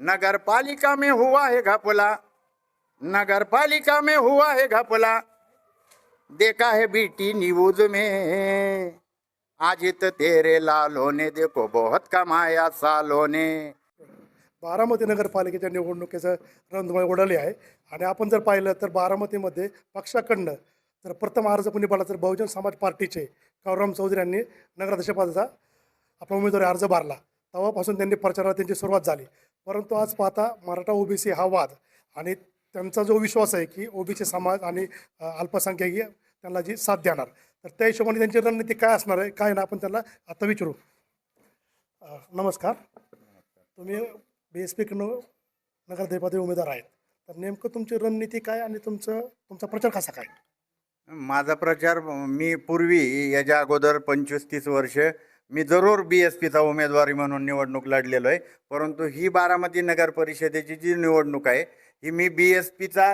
नगर पालिका में हुआ है घपला। नगर पालिका में हुआ है घपला। देखा है बीटी न्यूज में। आज तो तेरे लालों ने देखो बहुत कमाया सालों ने। बारामती नगरपालिकेच्या निवडणुकीचं रणधुमाळी उडाली आहे. आणि आपण जर पाहिलं तर बारामतीमध्ये पक्षाकडनं तर प्रथम अर्ज कोणी पडला तर बहुजन समाज पार्टीचे कावराम चौधरी यांनी नगराध्यक्षपदाचा आपला उमेदवारी अर्ज भरला. तेव्हापासून त्यांनी प्रचाराला त्यांची सुरुवात झाली. परंतु आज पाहता मराठा ओबीसी हा वाद आणि त्यांचा जो विश्वास आहे की ओबीसी समाज आणि अ, त्यांना जी साथ देणार. तर त्या हिशोबाने त्यांची रणनीती काय असणार आहे काय ना आपण त्यांना आता विचारू. नमस्कार. तुम्ही बी एस पीकडनं नगराध्यक्षपदी उमेदवार आहेत. तर नेमकं तुमची रणनीती काय आणि तुमचं तुमचा प्रचार कसा काय? माझा प्रचार मी पूर्वी याच्या अगोदर पंचवीस तीस वर्ष मी जरूर बी एस पीचा उमेदवारी म्हणून निवडणूक लढलेलो आहे. परंतु ही बारामती नगर परिषदेची जी निवडणूक आहे ही मी बी एस पीचा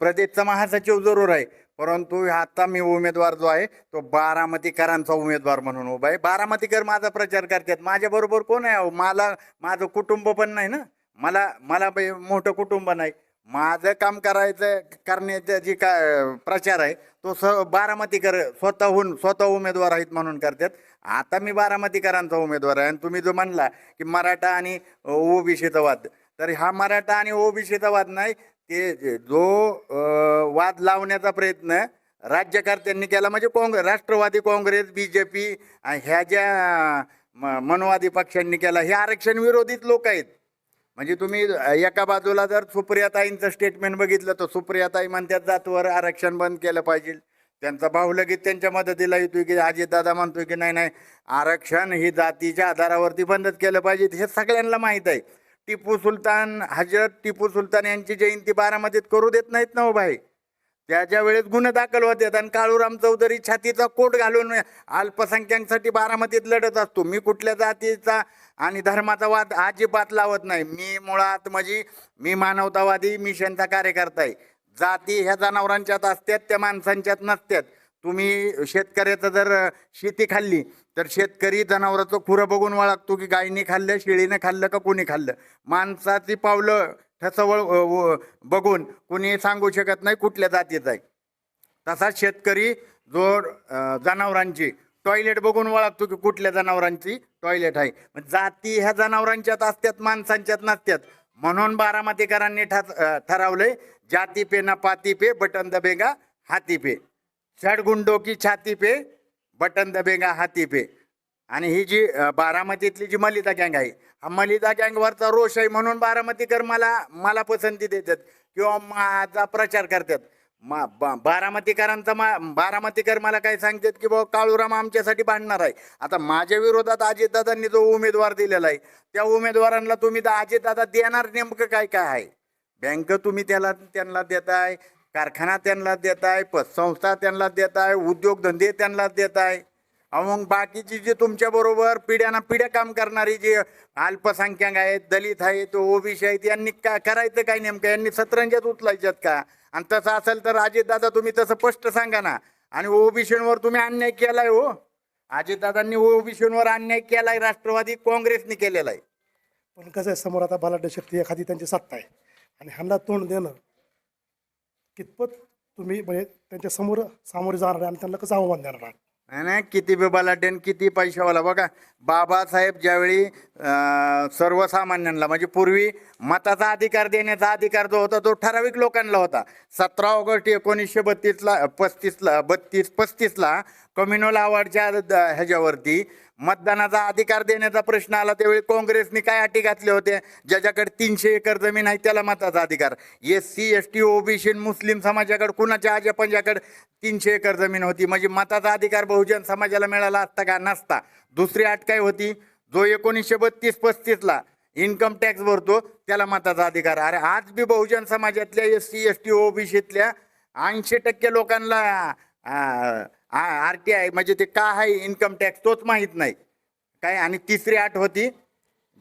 प्रदेशचा महासचिव जरूर आहे. परंतु आता मी उमेदवार जो आहे तो बारामतीकरांचा उमेदवार म्हणून उभा आहे. बारामतीकर माझा प्रचार करतात. माझ्याबरोबर कोण आहे? अहो? मला माझं कुटुंब पण नाही ना. मला मला मोठं कुटुंब नाही. माझं काम करायचं करण्याचा जी का प्रचार आहे तो स बारामतीकर स्वतःहून स्वतः उमेदवार आहेत म्हणून करतात. आता मी बारामतीकरांचा उमेदवार आहे. आणि तुम्ही जो म्हणला की मराठा आणि ओबीसीचा वाद तर हा मराठा आणि ओबीसीचा वाद नाही ते जो वाद लावण्याचा प्रयत्न राज्यकर्त्यांनी केला म्हणजे Congress Rashtrawadi Congress B J P ह्या ज्या म- मनोवादी पक्षांनी केला हे आरक्षण विरोधीत लोक आहेत. म्हणजे तुम्ही एका बाजूला जर सुप्रियाताईंचं स्टेटमेंट बघितलं तर सुप्रियाताई म्हणतात जातवर आरक्षण बंद केलं पाहिजे. त्यांचा भाऊ लगेच त्यांच्या मदतीला येतोय की अजितदादा म्हणतोय की नाही नाही आरक्षण ही जातीच्या आधारावरती बंदच केलं पाहिजे. हे सगळ्यांना माहीत आहे. टिपू सुलतान हजरत टिपू सुलतान यांची जयंती बारामतीत करू देत नाहीत ना हो भाई. त्याच्या वेळेस गुन्हे दाखल होतात आणि काळूराम चौधरी छातीचा कोट घालून अल्पसंख्याकांसाठी बारामतीत लढत असतो मी कुठल्या जातीचा आणि धर्माचा वाद अजिबात लावत नाही. मी मुळात म्हणजे मी मानवतावादी मिशनचा कार्यकर्ता आहे. जाती ह्या जनावरांच्यात असतात त्या माणसांच्यात नसतात तुम्ही शेतकऱ्याचं जर शेती खाल्ली तर शेतकरी जनावराचं खुरं बघून ओळखतो की गायीने खाल्लं शेळीने खाल्लं का कोणी खाल्लं. माणसाची पावलं ठसवळ व- बघून कुणी सांगू शकत नाही कुठल्या जातीचा आहे. तसाच शेतकरी जो जनावरांची टॉयलेट बघून ओळखतो की कुठल्या जनावरांची टॉयलेट आहे. जाती ह्या जनावरांच्यात असतात माणसांच्यात नसतात म्हणून बारामतीकरांनी ठर ठरवलंय जाती पे ना पाती पे बटन दबेगा हाती पे. षडगुंडो की छाती पे बटन दबेगा हाती पे. आणि ही जी बारामतीतली जी मलिदा गँग आहे हा मलिदा गँगवरचा रोष आहे म्हणून बारामतीकर मला मला पसंती देतात किंवा माझा प्रचार करतात. मा बा- बारामतीकरांचा मा बारामतीकर मला काय सांगतात की बाबा काळूराम आमच्यासाठी भांडणार आहे. आता माझ्या विरोधात अजितदादांनी जो उमेदवार दिलेला आहे त्या उमेदवारांना तुम्ही तर अजितदादा देणार नेमकं काय काय आहे? बँक तुम्ही त्याला त्यांना देताय कारखाना त्यांना देताय पतसंस्था त्यांना देताय उद्योगधंदे त्यांना देताय. मग बाकीची जी तुमच्या बरोबर पिढ्याना पिढ्या काम करणारी जी अल्पसंख्याक आहेत दलित आहेत ओबीसी आहेत यांनी का करायचं काय नेमकं? यांनी सतरंजात उचलायच्यात का? आणि तसं असेल तर अजितदादा तुम्ही तसं स्पष्ट सांगा ना. आणि ओबीसीवर तुम्ही अन्याय केलाय हो. अजितदादांनी ओबीसीवर अन्याय केलाय राष्ट्रवादी काँग्रेसने केलेला आहे. पण कसं आहे समोर आता बलाढ्य शक्ती एखादी त्यांची सत्ता आहे. आणि ह्यांना तोंड देणं कितपत तुम्ही म्हणजे त्यांच्यासमोर सामोरे जाणार आहे आणि त्यांना कसं आव्हान देणार आहात? नाही नाही किती बेबालाटेन किती पैशावाला. बघा बाबासाहेब ज्यावेळी सर्वसामान्यांना म्हणजे पूर्वी मताचा अधिकार देण्याचा अधिकार जो होता तो ठराविक लोकांना होता. सतरा ऑगस्ट एकोणीसशे बत्तीसला पस्तीसला बत्तीस पस्तीसला कम्युनल अवॉर्डच्या द- ह्याच्यावरती मतदानाचा अधिकार देण्याचा प्रश्न आला. त्यावेळी काँग्रेसने काय अटी घातले होते ज्याच्याकडे तीनशे एकर जमीन आहे त्याला मताचा अधिकार. S C S T OBC Muslim समाजाकडे कुणाच्या आजा पंजाकडे तीनशे एकर जमीन होती? म्हणजे मताचा अधिकार बहुजन समाजाला मिळाला असता का? नसता. दुसरी अट काय होती? जो एकोणीसशे बत्तीस पस्तीसला इन्कम टॅक्स भरतो त्याला मताचा अधिकार. अरे आज बी बहुजन समाजातल्या एस सी एस टी ओबीसीतल्या ऐंशी टक्के लोकांना आर टी आय म्हणजे ते का आहे इन्कम टॅक्स तोच माहीत नाही. काय? आणि तिसरी आठ होती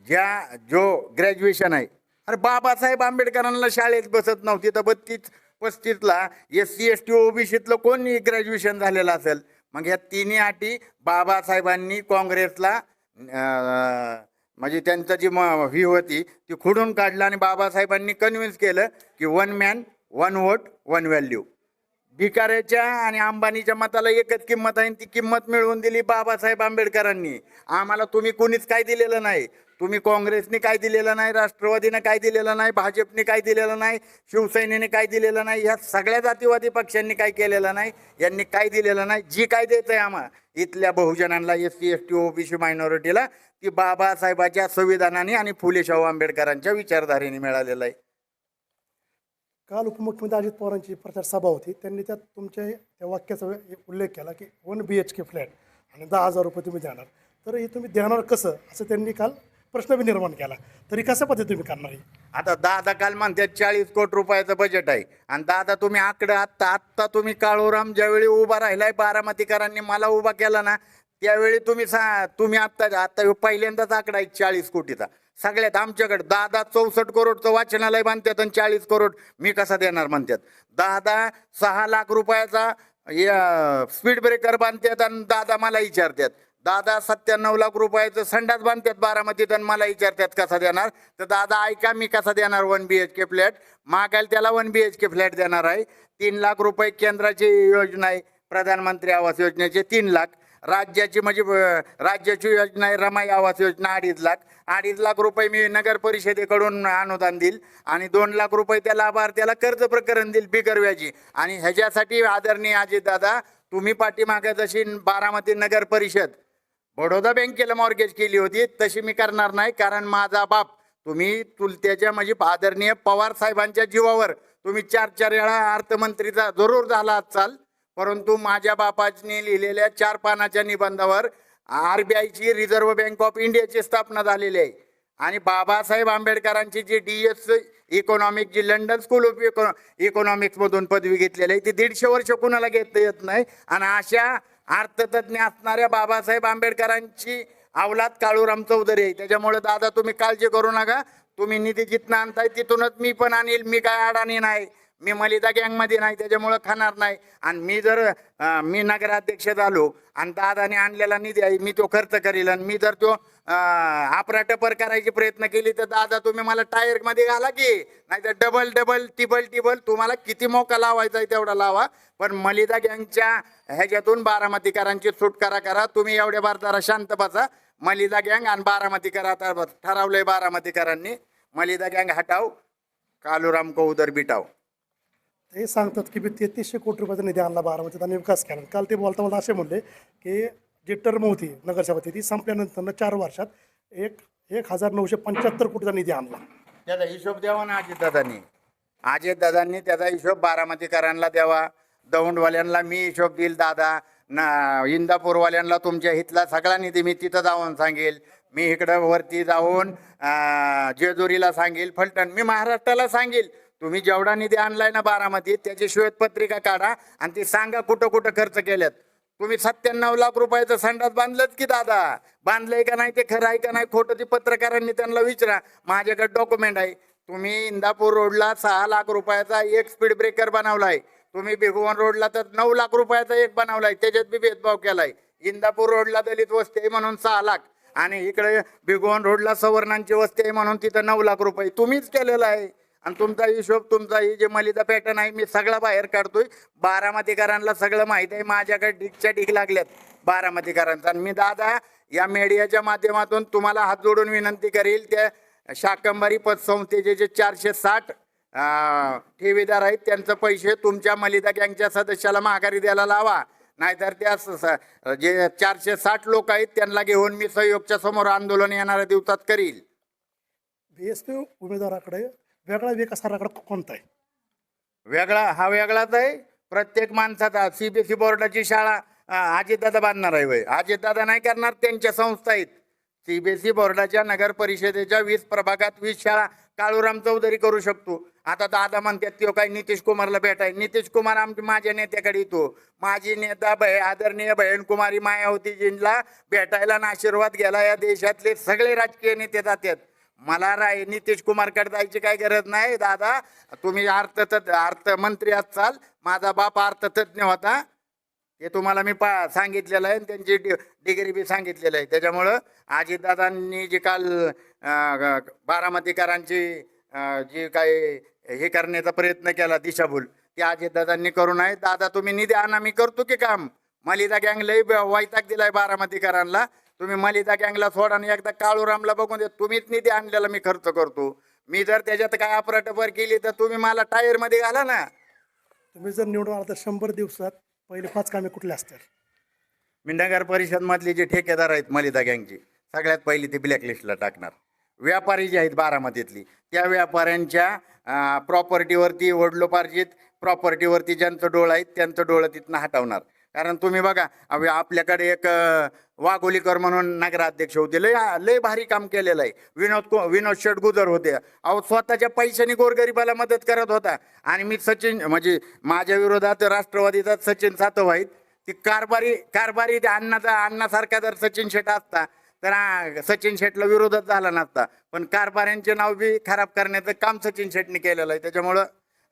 ज्या जो ग्रॅज्युएशन आहे. अरे बाबासाहेब आंबेडकरांना शाळेत बसत नव्हती तर बत्तीस पस्तीसला एस सी एस टी ओबीसीतलं कोणी ग्रॅज्युएशन झालेलं असेल? मग ह्या तिन्ही अटी बाबासाहेबांनी काँग्रेसला म्हणजे त्यांचं जी म ही होती ती खुडून काढलं आणि बाबासाहेबांनी कन्व्हिन्स केलं की one man one vote one value भिकाऱ्याच्या आणि अंबानीच्या मताला एकच किंमत आहे आणि ती किंमत मिळवून दिली बाबासाहेब आंबेडकरांनी. आम्हाला तुम्ही कोणीच काय दिलेलं नाही. तुम्ही काँग्रेसने काय दिलेलं नाही राष्ट्रवादीनं काय दिलेलं नाही भाजपने काय दिलेलं नाही शिवसेनेने काय दिलेलं नाही ह्या सगळ्या जातीवादी पक्षांनी काय केलेलं नाही यांनी काय दिलेलं नाही जी काय देत आहे आम्हा. इथल्या बहुजनांना S C S T OBC मायनॉरिटीला ती बाबासाहेबाच्या संविधानाने आणि फुले शाहू आंबेडकरांच्या विचारधारेने मिळालेलं आहे. काल उपमुख्यमंत्री अजित पवारांची प्रचार सभा होती. त्यांनी त्यात तुमच्या त्या वाक्याचा उल्लेख केला की one B H K flat आणि दहा हजार रुपये तुम्ही देणार. तर हे तुम्ही देणार कसं? असं त्यांनी काल प्रश्न बी निर्माण केला. तरी कशा पद्धती तुम्ही करणार आहे? आता दादा काल म्हणतात चाळीस कोटी रुपयाचं बजेट आहे. आणि दादा तुम्ही आकडे आत्ता आत्ता तुम्ही काळूराम ज्यावेळी उभा राहिलाय बारामतीकरांनी मला उभा केला ना त्यावेळी तुम्ही सा तुम्ही आत्ता आत्ता ह्यो पहिल्यांदाच आकडा आहे चाळीस कोटीचा. सगळ्यात आमच्याकडे दादा चौसष्ट करोडचं वाचनालय बांधतात आणि चाळीस करोड मी कसा देणार म्हणतात. दादा सहा लाख रुपयाचा स्पीड ब्रेकर बांधतात आणि दादा मला विचारतात. दादा सत्त्याण्णव लाख रुपयाचं संडास बांधतात बारामतीत आणि मला विचारतात कसा देणार? तर दादा ऐका मी कसा देणार one B H K flat मागायला त्याला one B H K flat देणार आहे. तीन लाख रुपये केंद्राची योजना आहे. प्रधानमंत्री आवास योजनेचे तीन लाख. राज्याची म्हणजे राज्याची योजना आहे रमाई आवास योजना अडीच लाख. अडीच लाख रुपये मी नगर परिषदेकडून अनुदान देईल आणि दोन लाख रुपये त्या लाभार्थ्याला कर्ज प्रकरण देईल बिगर व्याजी. आणि ह्याच्यासाठी आदरणीय अजित दादा तुम्ही पाठीमागे जशी बारामती नगर परिषद बडोदा बँकेला मॉर्गेज केली होती तशी मी करणार नाही कारण माझा बाप तुम्ही चुलत्याच्या म्हणजे आदरणीय पवार साहेबांच्या जीवावर तुम्ही चार चार वेळा अर्थमंत्रीचा जरूर झाला असाल परंतु माझ्या बापाने लिहिलेल्या चार पानाच्या निबंधावर आर बी आयची रिझर्व्ह बँक ऑफ इंडियाची स्थापना झालेली आहे. आणि बाबासाहेब आंबेडकरांची जी डी एस इकॉनॉमिक जी लंडन स्कूल ऑफ इकॉ इकॉनॉमिक्समधून पदवी घेतलेली आहे ती दीडशे वर्ष कुणाला घेता येत नाही. आणि अशा अर्थतज्ञ असणाऱ्या बाबासाहेब आंबेडकरांची अवलाद काळूराम चौधरी आहे. त्याच्यामुळे दादा तुम्ही काळजी करू नका. तुम्ही निधी जिथनं आणताय तिथूनच मी पण आणील. मी काय अडाणी नाही. मी मलिदा गँगमध्ये नाही त्याच्यामुळं खाणार नाही. आणि मी जर अं, मी नगराध्यक्ष झालो आणि दादाने आणलेला निधी आहे मी तो खर्च करील आणि मी जर तो आपराटपर करायची प्रयत्न केली तर दादा तुम्ही मला टायरमध्ये घाला की. नाही तर डबल डबल टिबल टिबल तुम्हाला किती मोका लावायचा आहे तेवढा लावा. पण मलिदा गँगच्या ह्याच्यातून बारामतीकरांची सुटकारा करा तुम्ही एवढ्या बार जरा शांत बसा. मलिदा गँग आणि बारामतीकर आता ठरवलंय बारामतीकरांनी. मलिदा गँग हटाव. कालूराम को उदर बिटाव. ते सांगतात की मी तेहतीसशे कोटी रुपयाचा निधी आणला बारामतीत आणि विकास केला. काल ते बोलता मला असे म्हणले की जी टर्म होती नगरसभा ती संपल्यानंतर चार वर्षात एक एक हजार नऊशे पंच्याहत्तर कोटीचा निधी आणला. त्याचा हिशोब द्यावा ना अजितदादांनी? अजितदादांनी त्याचा हिशोब बारामतीकरांना द्यावा. दौंडवाल्यांना मी हिशोब देईल दादा. ना इंदापूरवाल्यांना तुमच्या हितला सगळा निधी मी तिथं जाऊन सांगेल. मी इकडं वरती जाऊन जेजुरीला सांगेल फलटण. मी महाराष्ट्राला सांगेल. तुम्ही जेवढा निधी आणलाय ना बारामतीत त्याची श्वेतपत्रिका काढा आणि ती सांगा कुठं कुठं खर्च केल्यात तुम्ही सत्त्याण्णव लाख रुपयाचं संडास बांधलंच की दादा? बांधलंय का नाही ते खरं आहे का नाही खोटं ते पत्रकारांनी त्यांना विचारा. माझ्याकडे डॉक्युमेंट आहे. तुम्ही इंदापूर रोडला सहा लाख रुपयाचा एक स्पीड ब्रेकर बनवलाय. तुम्ही भिगवण रोडला तर नऊ लाख रुपयाचा एक बनवलाय. त्याच्यात बी भेदभाव केलाय. इंदापूर रोडला दलित वस्ती आहे म्हणून सहा लाख. आणि इकडे भिगवण रोडला सवर्णांची वस्ती आहे म्हणून तिथं नऊ लाख रुपये. तुम्हीच केलेलं आहे. आणि तुमचा हिशोब तुमचा ही जे मलिदा पॅटर्न आहे मी सगळा बाहेर काढतोय. बारामतीकरांना सगळं माहीत आहे. माझ्याकडे ढिगच्या ढीक लागल्यात बारामतीकरांचा. आणि मी दादा या मीडियाच्या माध्यमातून तुम्हाला हात जोडून विनंती करेल. त्या शाकंबरी पतसंस्थेचे जे चारशे साठ ठेवीदार आहेत त्यांचं पैसे तुमच्या मलिदा गँगच्या सदस्याला माघारी द्यायला लावा. नाहीतर त्या जे चारशे साठ लोक आहेत त्यांना घेऊन मी सहयोगच्या समोर आंदोलन येणाऱ्या दिवसात करील. बी एस पी उमेदवाराकडे वेगळा विकास रगडा कोणता आहे? वेगळा हा वेगळाच आहे. प्रत्येक माणसाचा सीबीएसई बोर्डाची शाळा अजितदादा बांधणार आहे वय. अजितदादा नाही करणार त्यांच्या संस्था आहेत. सीबीएसई बोर्डाच्या नगर परिषदेच्या वीस प्रभागात वीस शाळा काळूराम चौधरी करू शकतो. आता दादा म्हणतात तो काय नितीश कुमारला भेटाय नितीश कुमार आमच्या माझ्या नेत्याकडे येतो. माझी नेता भय आदरणीय बहीण कुमारी मायावतीजींना भेटायला आशीर्वाद घ्यायला या देशातले सगळे राजकीय नेते जातात. मला राय नितीश कुमारकडे जायची काय गरज नाही दादा. तुम्ही अर्थतज्ञ अर्थमंत्री असाल माझा बाप अर्थतज्ञ होता. हे तुम्हाला मी पा सांगितलेलं आहे आणि त्यांची डि डिग्री बी सांगितलेलं आहे. त्याच्यामुळं अजितदादांनी जी काल बारामतीकरांची जी काही हे करण्याचा प्रयत्न केला दिशाभूल ते अजितदादांनी करू नये. दादा तुम्ही निधी आणा मी करतो की काम? मलिदा गँग लई वैताग दिलाय बारामतीकरांना. तुम्ही मलिदा गँगला सोडा आणि एकदा काळूरामला बघून दे तुम्हीच निधी आणलेला मी खर्च करतो. मी जर त्याच्यात काय अपराटपर केली तर तुम्ही मला टायरमध्ये घाला ना. तुम्ही जर निवडून आला तर शंभर दिवसात पहिले पाच कामे कुठले असतील? मी नगर परिषद मधले जे ठेकेदार आहेत मलिदा गँगची सगळ्यात पहिली ती ब्लॅकलिस्टला टाकणार. व्यापारी जे आहेत बारामतीतली त्या व्यापाऱ्यांच्या प्रॉपर्टीवरती वडलोपार्जित प्रॉपर्टीवरती ज्यांचं डोळं आहेत त्यांचं डोळं तिथनं हटवणार. कारण तुम्ही बघा अवे आपल्याकडे एक वाघोलीकर म्हणून नगराध्यक्ष होते. लय लय भारी काम केलेलं आहे. विनोद को- विनोद शेट गुजर होते. अहो स्वतःच्या पैशाने गोरगरिबाला मदत करत होता. आणि मी सचिन म्हणजे माझ्या विरोधात राष्ट्रवादीचा सचिन सातव आहेत. ती कारभारी कारभारी ते अण्णाचा अण्णासारखा जर सचिन शेट असता तर सचिन शेटला विरोधच झाला नसता. पण कारभाऱ्यांचे नाव बी खराब करण्याचं काम सचिन शेटने केलेलं आहे. त्याच्यामुळं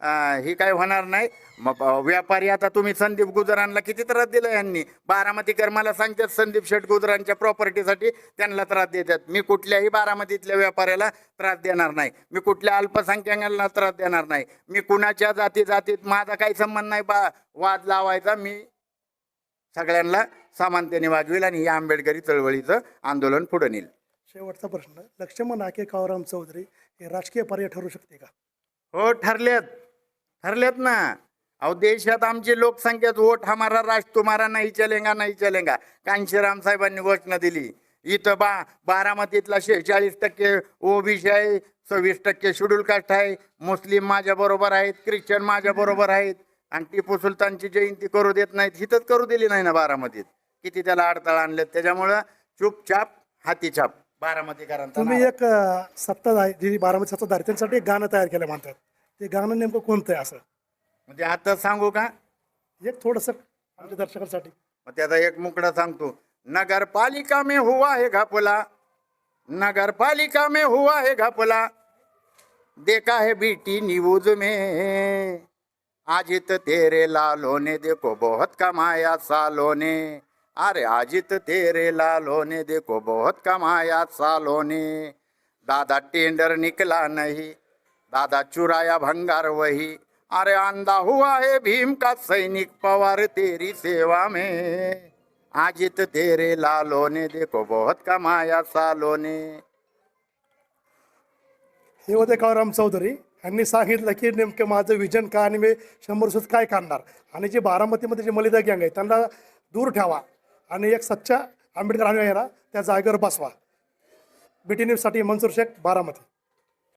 ही काय होणार नाही. मग व्यापारी आता तुम्ही संदीप गुजरांना किती त्रास दिला यांनी? बारामतीकर मला सांगतात संदीप शेट गुजरांच्या प्रॉपर्टीसाठी त्यांना त्रास देतात. मी कुठल्याही बारामतीतल्या व्यापाऱ्याला त्रास देणार नाही. मी कुठल्या अल्पसंख्याकांना त्रास देणार नाही. मी कुणाच्या जाती जातीत माझा काही संबंध नाही बा वाद लावायचा. मी सगळ्यांना समानतेने वागवेल आणि ही आंबेडकरी चळवळीचं आंदोलन पुढे नेईल. शेवटचा प्रश्न लक्ष्मण नाके कावराम चौधरी हे राजकीय पर्याय ठरू शकते का? हो ठरलेत. ठरलेत ना. अहो देशात आमची लोकसंख्या वोट हमारा राष्ट्र तुम्हारा नाही चलेगा नाही चलेगा. कांशीराम साहेबांनी घोषणा दिली. इथं बा बारामतीतला शेहेचाळीस टक्के ओबीसी आहे सव्वीस टक्के शेड्यूल कास्ट आहे मुस्लिम माझ्या बरोबर आहेत ख्रिश्चन माझ्या बरोबर आहेत आणि टिपू सुलतानची जयंती करू देत नाहीत हिथंच करू दिली नाही ना बारामतीत. किती त्याला अडथळा आणलेत त्याच्यामुळं चुपचाप हातीछाप बारामतीकरांचा तुम्ही. एक सत्ताधारी बारामती सत्ताधारी त्यांच्यासाठी एक गाणं तयार केलं म्हणतात. ते गाणं नेमकं कोणतं आहे असं? म्हणजे आता सांगू का? एक थोडंसं आमच्या दर्शकांसाठी. मग त्याचा एक मुकडा सांगतो. नगरपालिका में हुआ है घपला. नगरपालिका में हुआ है घपला. देखा है बीटी न्यूज में. आजित तेरे लालों ने देखो बहुत कमाया सालों ने। अरे आजित तेरे लालों ने देखो बहुत कमाया सालों ने। दादा टेंडर निकला नहीं। दादा चुराया भंगार वही। अरे आंधा हुआ है भीम का सैनिक पवार तेरी सेवा में। आजित तेरे लालो ने देखो बहुत कमाया सालो ने। हे होते कावराम चौधरी यांनी सांगितलं की नेमकं माझं विजन काय आणि मी शंभर सुद्धा काय करणार आणि जे बारामतीमध्ये जे मलिदा गँग आहे त्यांना दूर ठेवा आणि एक सच्चा आंबेडकर अनुयायांना त्या जागेवर बसवा. बीटी न्यूजसाठी मनसूर शेख बारामती.